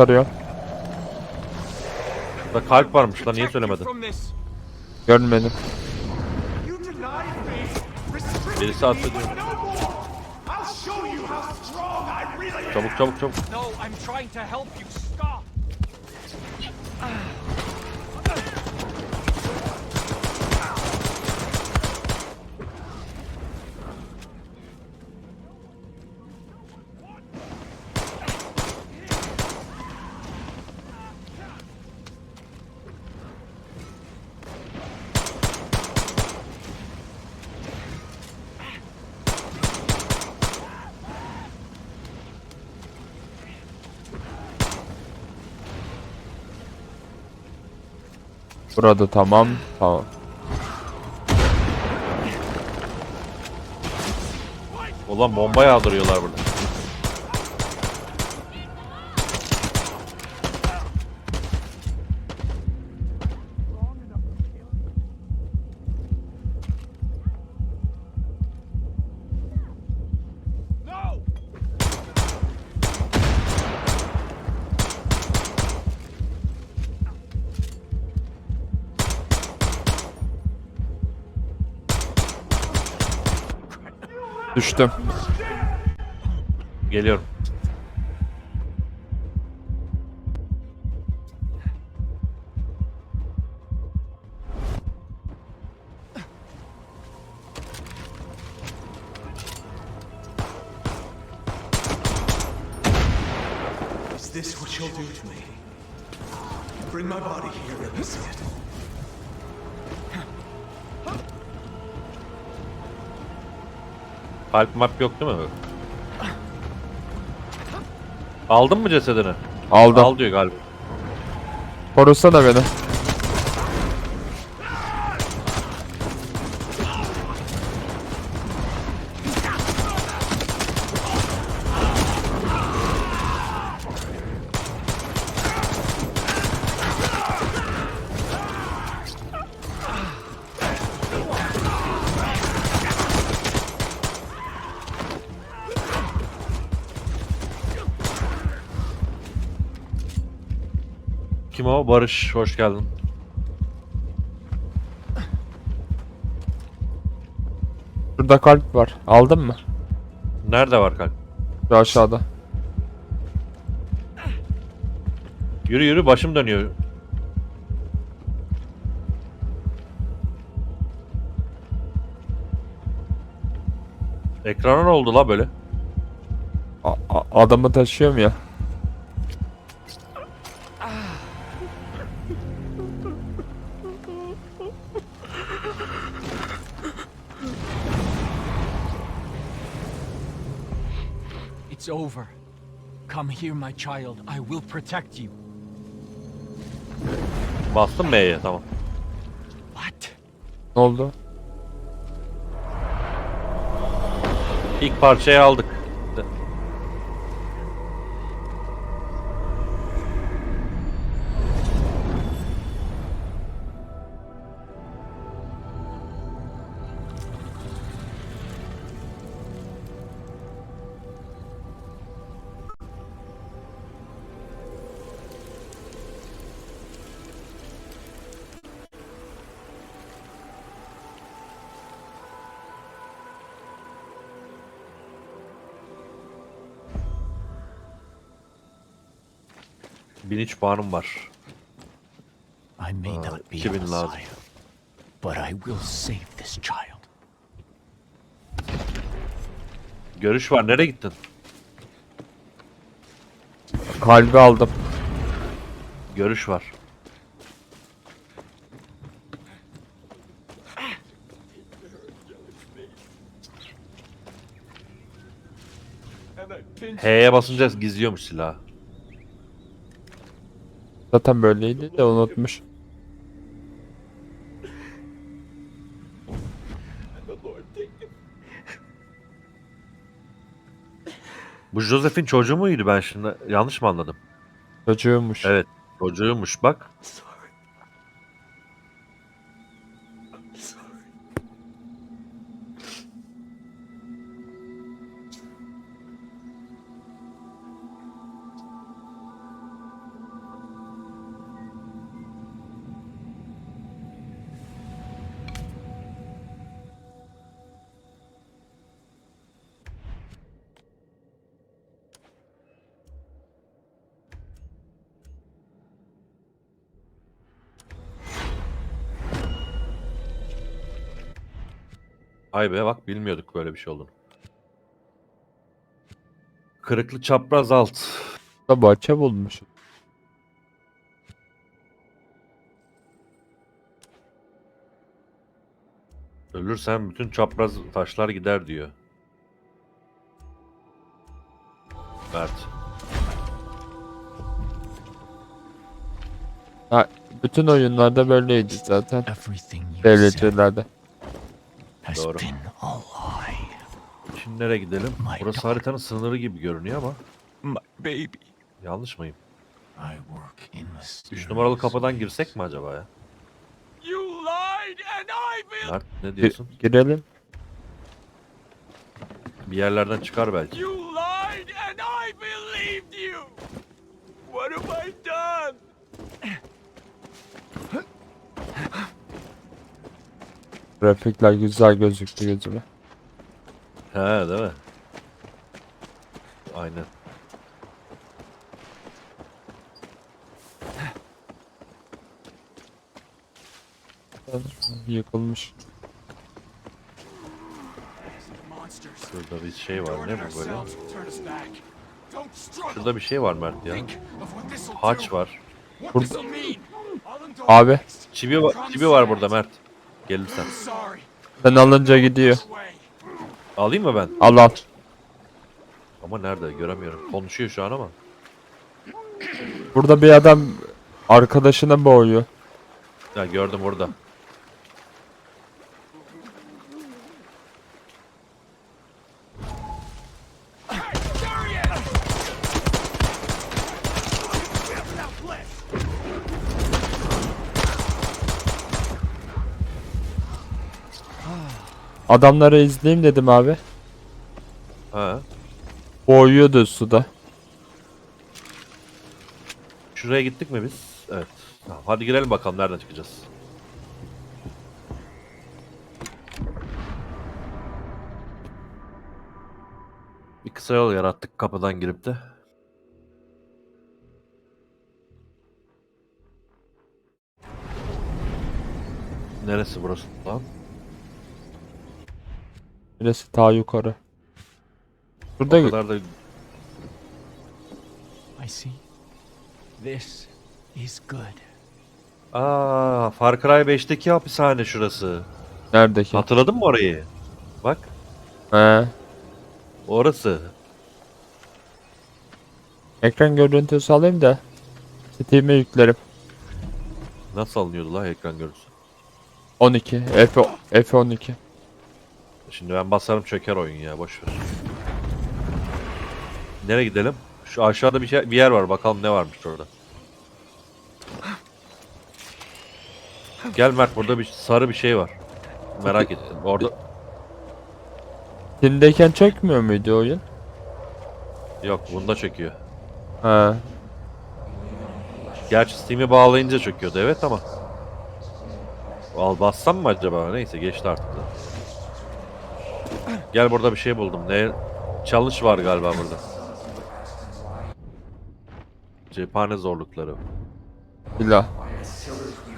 Sarıyor. Da kalp varmış lan niye söylemedin? Görmedim. Birisi really am. Çabuk çabuk çabuk. Burada tamam. Tamam. Ulan bomba yağdırıyorlar burada. Düştüm. Geliyorum. Kalp map yok değil mi? Aldın mı cesedini? Aldım. Al diyor galiba. Korusana beni. Barış. Hoş geldin. Burada kalp var. Aldın mı? Nerede var kalp? Şu aşağıda. Yürü yürü başım dönüyor. Ekrana ne oldu la böyle? A- a- adamı taşıyorum ya. Here, my child. I will protect you. Bastım M'ye tamam. What? Ne oldu? İlk parçayı aldık. De- Bin üç puanım var. I may not be a 2000 lazım. Messiah, but I will save this child. Görüş var. Nereye gittin? Kalbi aldım. Görüş var. H'ye basınca gizliyormuş silahı. Zaten böyleydi de unutmuş. Bu Joseph'in çocuğu muydu ben şimdi? Yanlış mı anladım? Çocuğumuş. Evet. Çocuğuymuş bak. Ay be bak bilmiyorduk böyle bir şey olduğunu. Kırıklı çapraz alt. Da bahçe bulmuş. Ölürsen bütün çapraz taşlar gider diyor. Mert. Ha, bütün oyunlarda böyleydi zaten. Devletçilerde. Has Doğru. been a lie. Şimdi nereye gidelim? My Burası haritanın sınırı gibi görünüyor ama My baby. yanlış mıyım? I work in 3 numaralı kapıdan girsek mi acaba ya? You lied and I believed Mert ne Gi- diyorsun? girelim. Bir yerlerden çıkar belki. You lied and I believed you. What have I done? Grafikler güzel gözüktü gözüme. He değil mi? Aynen. Yıkılmış. Şurada bir şey var. Ne bu böyle? Şurada bir şey var Mert ya. Haç var. Burada- Abi. Çivi, var, çivi var burada Mert. Gelirsen. Sorry. sen alınca gidiyor. Alayım mı ben? Al al. Ama nerede? Göremiyorum. Konuşuyor şu an ama. Burada bir adam arkadaşına boğuyor. Ya gördüm burada. Adamları izleyeyim dedim abi. Ha. Boğuyordu suda. Şuraya gittik mi biz? Evet. Tamam, hadi girelim bakalım nereden çıkacağız. Bir kısa yol yarattık kapıdan girip de. Neresi burası lan? Birisi ta yukarı. O Şurada kadar da I see. This is good. Aa, Far Cry 5'teki hapishane şurası. neredeki? Hatırladın mı orayı? Bak, He. orası. Ekran görüntüsü alayım da Steam'e yüklerim. Nasıl alınıyordu la ekran görüntüsü? 12. F F12. Şimdi ben basarım çöker oyun ya boş ver. Nereye gidelim? Şu aşağıda bir şey bir yer var bakalım ne varmış orada. Gel Mert burada bir sarı bir şey var. Merak ettim. Orada Steam'deyken çökmüyor muydu oyun? yok bunda çöküyor. He. Gerçi Steam'i bağlayınca çöküyordu evet ama. Al bassam mı acaba? Neyse geçti artık da. Gel burada bir şey buldum. Ne? Challenge var galiba burada. Cephane zorlukları. Silah.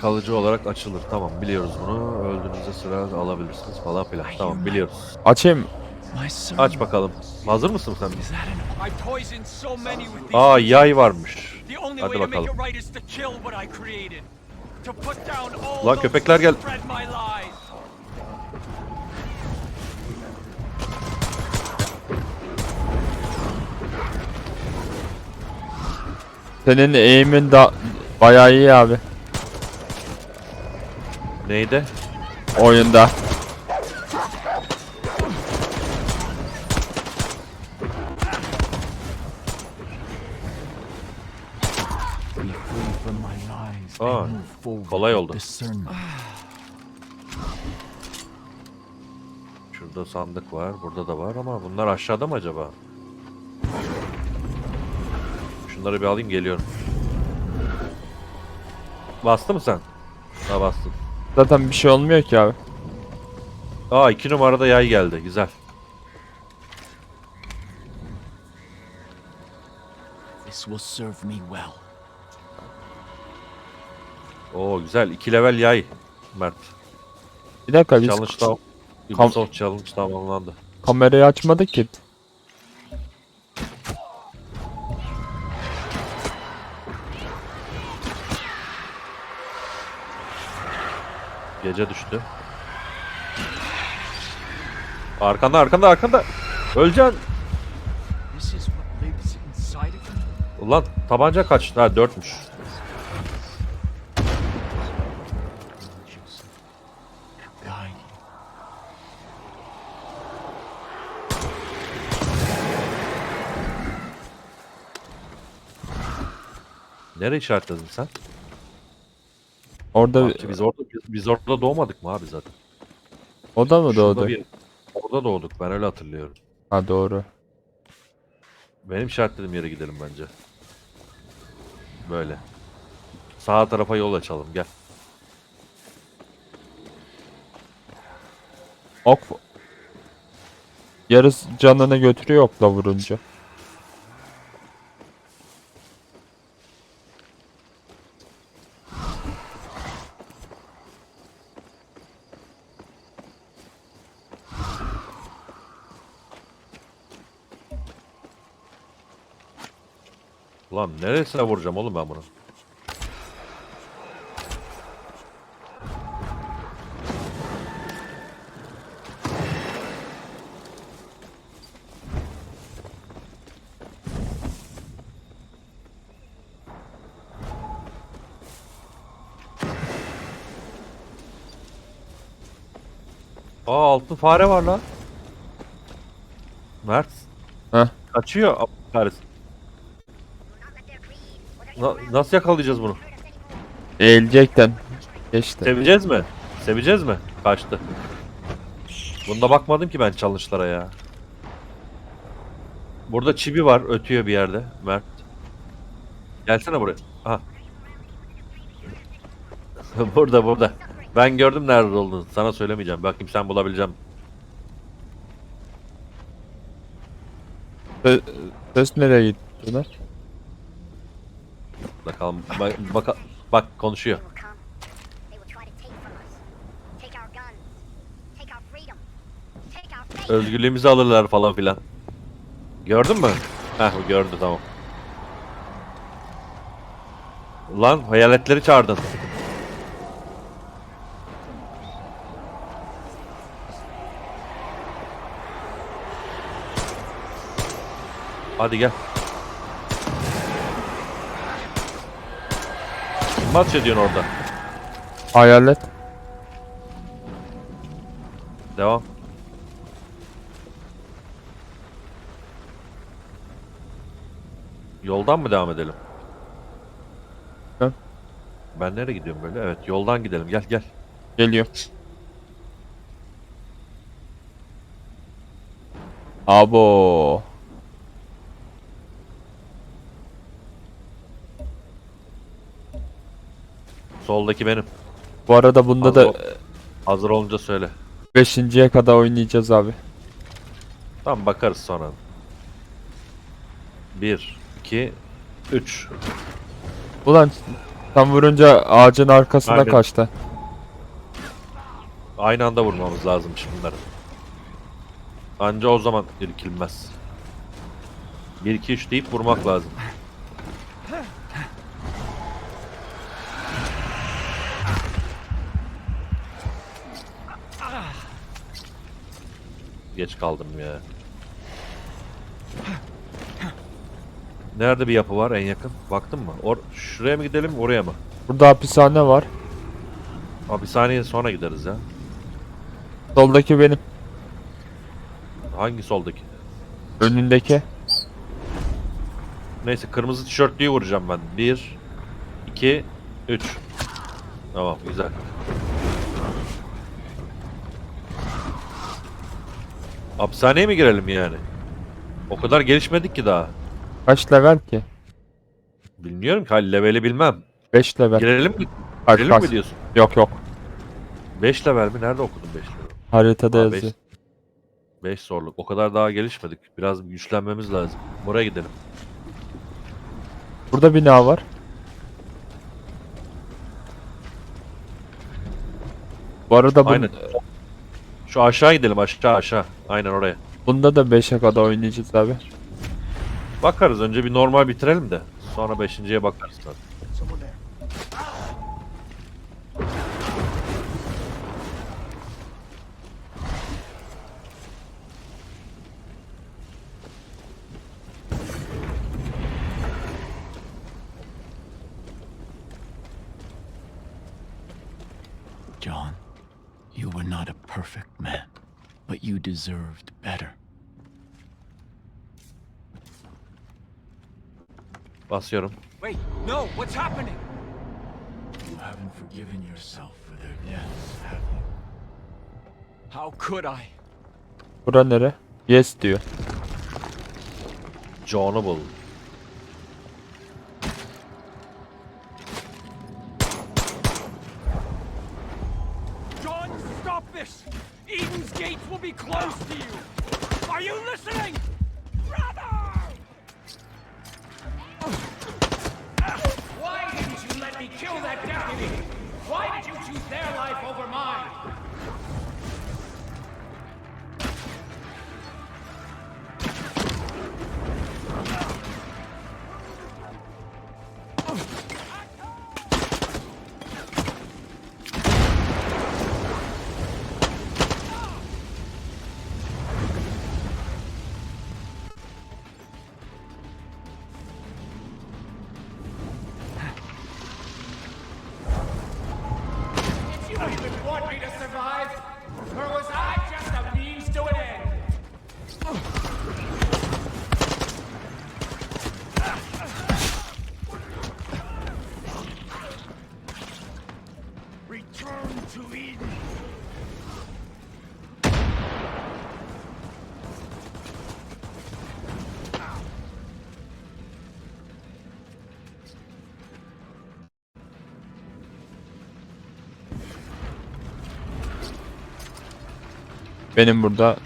Kalıcı olarak açılır. Tamam biliyoruz bunu. Öldüğünüzde sıra alabilirsiniz falan filan. Tamam biliyoruz. Açayım. Aç bakalım. Hazır mısın sen? Aa yay varmış. Hadi bakalım. it right is Senin aim'in da bayağı iyi abi Neydi? oyunda. Aa, kolay oldu. Şurada sandık var. Burada da var ama bunlar aşağıda mı acaba? Şunları bir alayım geliyorum. Bastı mı sen? Ha bastın. Zaten bir şey olmuyor ki abi. Aa iki numarada yay geldi. Güzel. This will serve me well. Oo güzel. iki level yay. Mert. Bir dakika biz Ubisoft Challenge tamamlandı. Kamerayı açmadık ki. Gece düştü. Arkanda arkanda arkanda. Öleceksin. Ulan tabanca kaç? Ha dörtmüş. Nereye işaretledin sen? Orada Bak biz orada biz, biz orada doğmadık mı abi zaten? o da mı Şurada doğdu? bir- orada doğduk ben öyle hatırlıyorum. Ha doğru. Benim işaretlediğim yere gidelim bence. Böyle. Sağ tarafa yol açalım gel. Ok yarısı canını götürüyor okla vurunca. Neresine vuracağım oğlum ben bunu? Aa altın fare var lan. Mert. Heh. Kaçıyor. Kahretsin. Na- nasıl yakalayacağız bunu? Eğilecekten. Geçti. Seveceğiz mi? Seveceğiz mi? Kaçtı. Bunda bakmadım ki ben challenge'lara ya. Burada çibi var ötüyor bir yerde Mert. Gelsene buraya. Aha. burada burada. Ben gördüm nerede olduğunu. Sana söylemeyeceğim. Bakayım sen bulabileceğim. Sö- Ses nereye gitti lan? Bakalım. Bak, bak, bak konuşuyor. Özgürlüğümüzü alırlar falan filan. Gördün mü? Heh gördü tamam. Ulan hayaletleri çağırdın. Hadi gel. Maç ediyorsun orada. Hayalet. Devam. Yoldan mı devam edelim? Ben- Ben nereye gidiyorum böyle? Evet yoldan gidelim. Gel gel. Geliyor. Abo. Soldaki benim. Bu arada bunda Hazır, da ol- hazır olunca söyle. 5.ye kadar oynayacağız abi. Tamam bakarız sonra. 1, 2, 3. Ulan tam vurunca ağacın arkasına Aynen. kaçtı. Aynı anda vurmamız lazım bunları. Anca o zaman irkilmez. 1, 2, 3 deyip vurmak lazım. Geç kaldım ya. Nerede bir yapı var en yakın? Baktın mı? Or şuraya mı gidelim oraya mı? Burada hapishane var. Bir saniye sonra gideriz ya. Soldaki benim. Hangi soldaki? Önündeki. Neyse kırmızı tişörtlüyü vuracağım ben. 1 2 3 Tamam güzel. Hapishaneye mi girelim yani? O kadar gelişmedik ki daha. Kaç level ki? Bilmiyorum ki hal leveli bilmem. 5 level. Girelim mi? Kaç, Girelim kaç? mi diyorsun? Yok yok. 5 level mi? Nerede okudun 5 level? Haritada Aa, yazıyor. 5 zorluk. O kadar daha gelişmedik. Biraz güçlenmemiz lazım. Buraya gidelim. Burada bina var. Bu arada bu Aynen. Şu aşağı gidelim aşağı aşağı. Aynen oraya. Bunda da 5'e kadar oynayacağız abi. Bakarız önce bir normal bitirelim de. Sonra beşinciye bakarız zaten. John, you were not a perfect but you deserved better. Basıyorum. Wait, no, what's happening? You haven't forgiven yourself for their deaths, have you? How could I? Bura nere? Yes diyor. John'u bul. Benim burada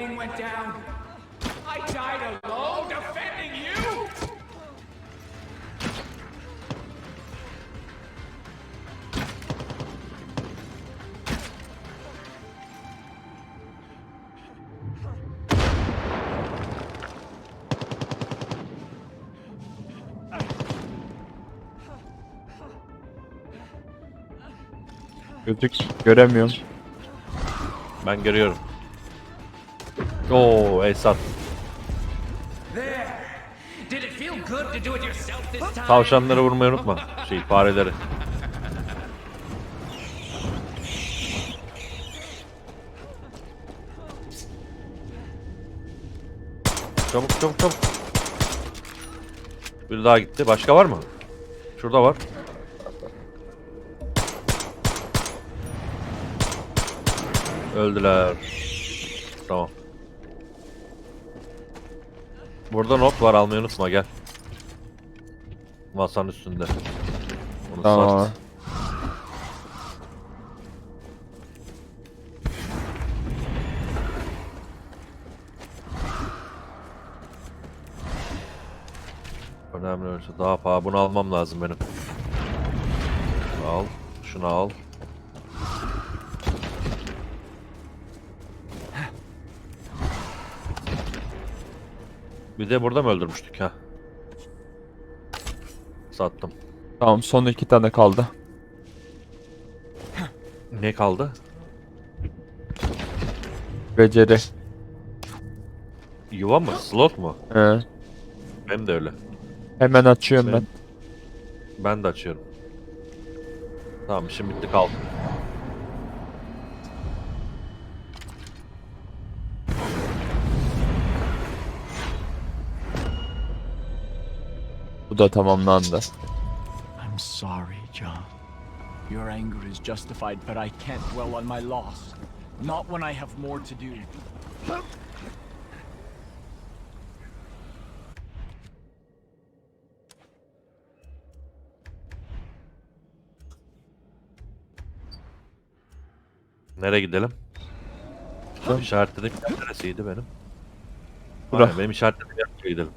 plane went down? I died alone defending you? gözük göremiyorum. Ben görüyorum. This time? Tavşanları vurmayı unutma. Şey fareleri. Çabuk çabuk çabuk. Bir daha gitti. Başka var mı? Şurada var. Öldüler. Tamam. Burada not var almayı unutma gel. Masanın üstünde. Onu Tamam. sat. Önemli ölçü. Daha pahalı. Bunu almam lazım benim. Şunu al. Şunu al. Bir de burada mı öldürmüştük ha? Sattım. Tamam son iki tane kaldı. Ne kaldı? Beceri. Yuva mı? Slot mu? He. Benim de öyle. Hemen açıyorum ben. Ben de açıyorum. Tamam işim bitti kaldı. Da tamamlandı. I'm sorry, John. Your anger is justified, but I can't dwell on my loss. Not when I have more to do. Nereye gidelim? İşaretlediğim yer neresiydi benim? Aynen, benim işaretlediğim yere gidelim.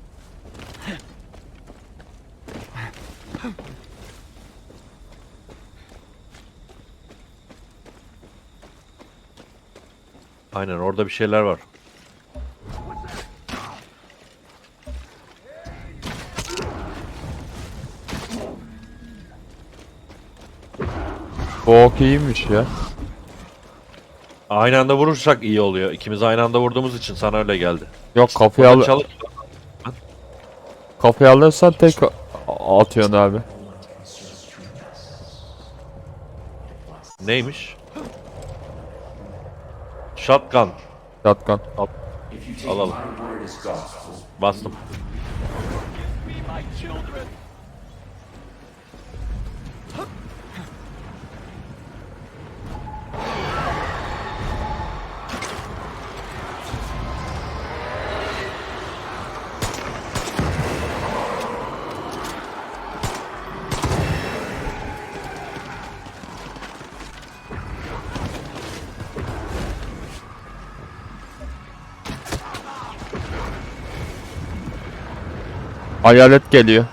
Aynen orada bir şeyler var. Bu ok iyiymiş ya. Aynı anda vurursak iyi oluyor. İkimiz aynı anda vurduğumuz için sana öyle geldi. Yok kafayı al kafayı alırsan tek atıyorsun abi. Neymiş? Shotgun. Shotgun. Alalım. Bastım. Hayalet geliyor.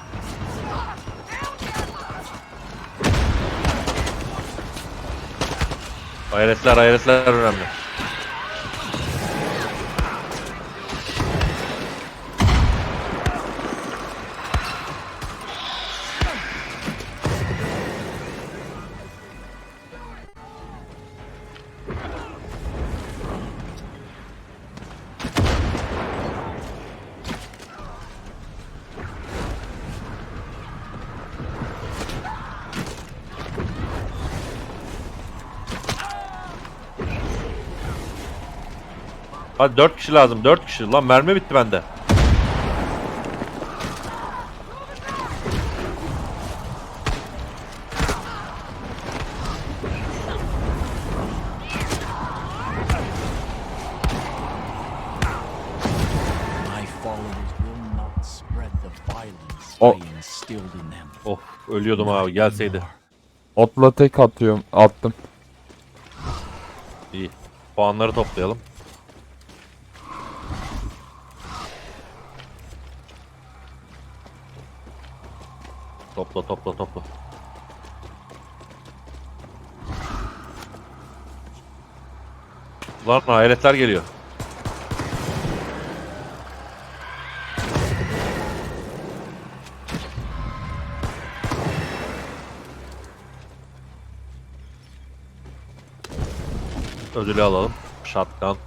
Hayaletler hayaletler önemli. Hadi 4 kişi lazım 4 kişi. Lan mermi bitti bende. Violence Oh. Ölüyordum abi gelseydi. Otla tek atıyorum. Attım. İyi. Puanları toplayalım. Topla topla topla. Lan hayaletler geliyor. Ödülü alalım. Shotgun.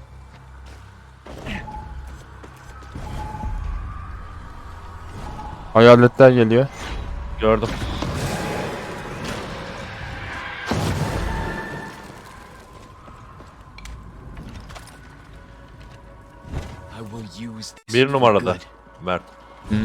Hayaletler geliyor. Gördüm. I will use this Bir numarada. Mert. Hı.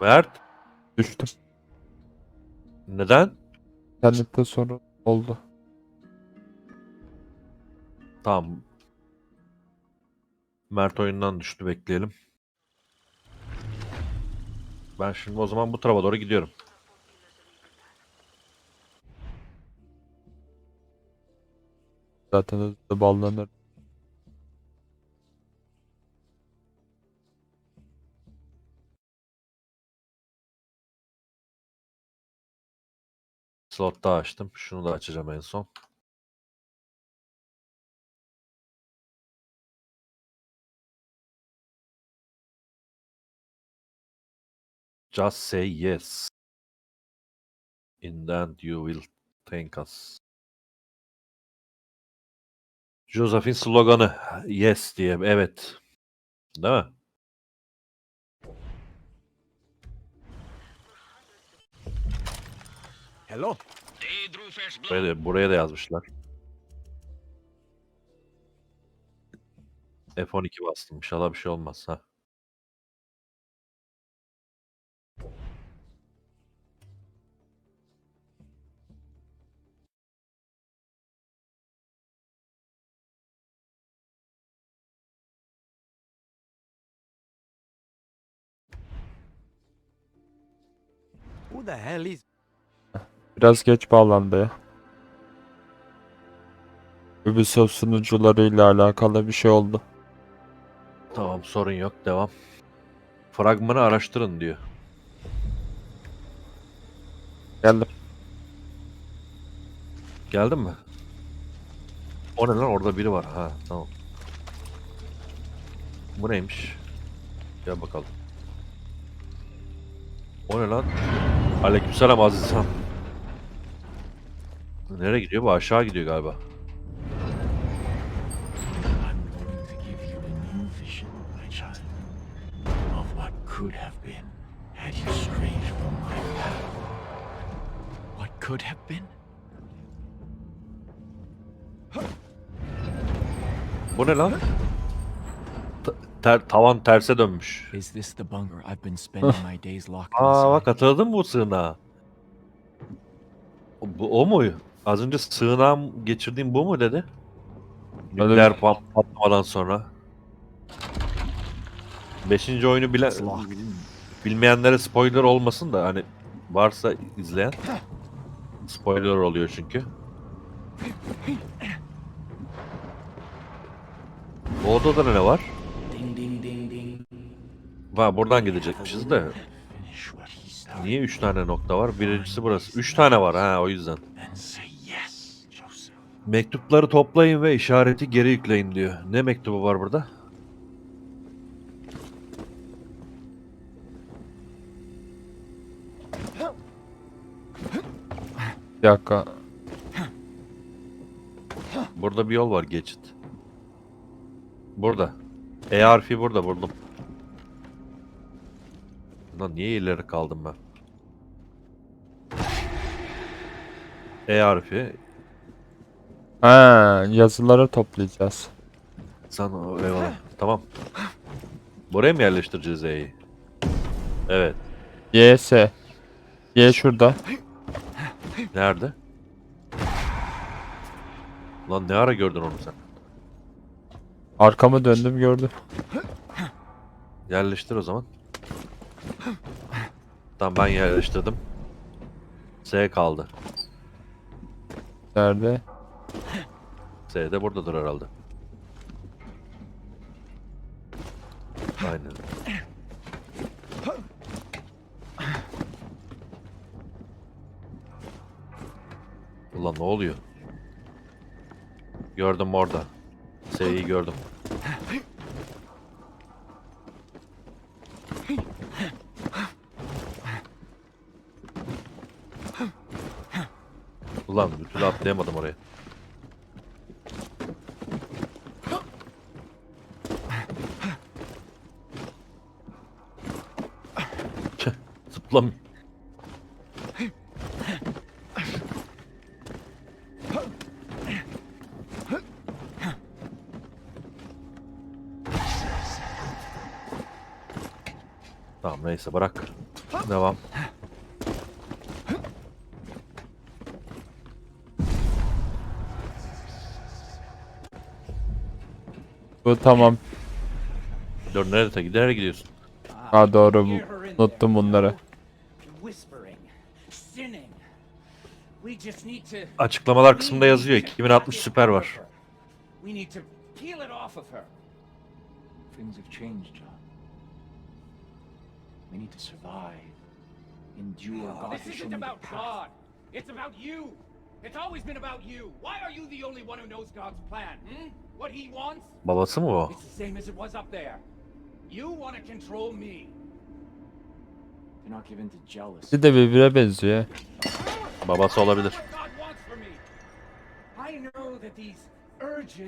Mert. Düştüm. Neden? İnternette sorun oldu. Tamam. Mert oyundan düştü bekleyelim. Ben şimdi o zaman bu tarafa doğru gidiyorum. Zaten hızlı bağlanır. Slot daha açtım. Şunu da açacağım en son. Just say yes. In the end you will thank us. Joseph'in sloganı yes diye evet. Değil mi? Hello. Buraya da, buraya da yazmışlar. F12 bastım. İnşallah bir şey olmaz ha. Biraz geç bağlandı. Ubisoft sunucularıyla alakalı bir şey oldu. Tamam sorun yok devam. Fragmanı araştırın diyor. Geldim. Geldin mi? O ne lan orada biri var. Ha tamam. Bu neymiş? Gel bakalım. O ne lan? Aleykümselam Aziz Han. Nereye gidiyor bu? Aşağı gidiyor galiba. Could have been. What could have been? Bu ne lan? Ter- tavan terse dönmüş. Is this the bunker I've been spending my days locked Aa bak hatırladın mı bu sığınağı? O, bu, o mu? Az önce sığınağım geçirdiğim bu mu dedi? Nükleer pat- patlamadan sonra. Beşinci oyunu bile, It's locked. bilmeyenlere spoiler olmasın da hani varsa izleyen spoiler oluyor çünkü. Bu odada ne var? Va buradan gidecekmişiz de. Niye üç tane nokta var? Birincisi burası. Üç tane var ha o yüzden. Mektupları toplayın ve işareti geri yükleyin diyor. Ne mektubu var burada? Bir dakika. Burada bir yol var geçit. Burada. E harfi burada buldum. Lan niye ileri kaldım ben? E harfi. Ha, yazıları toplayacağız. Sen o- eyvallah. Tamam. Buraya mı yerleştireceğiz E'yi? Evet. YS. Y şurada. Nerede? Lan ne ara gördün onu sen? Arkamı döndüm gördüm. Yerleştir o zaman. Tamam ben yerleştirdim. S kaldı. Nerede? S de buradadır herhalde. Aynen. Ulan ne oluyor? Gördüm orada. S'yi gördüm. Ulan bir türlü atlayamadım oraya. Tüh, Tamam neyse bırak. Devam. Bu tamam. Dur nereye, nereye gidiyorsun? Ha doğru bu. Unuttum bunları. you know? Whispering, sinning. We just need to Açıklamalar kısmında yazıyor. 2060 süper var. We need to peel it off of her. Things have changed, John. We need to survive. Endure God This isn't about. God. It's about you. It's always been about you. Why are you the only one who knows God's plan? Hmm? What he wants? Babası mı o? It's the same as it was up there. You want to control me. Do not give in to jealousy. İkisi de birbirine benziyor. Babası olabilir. I know that these urges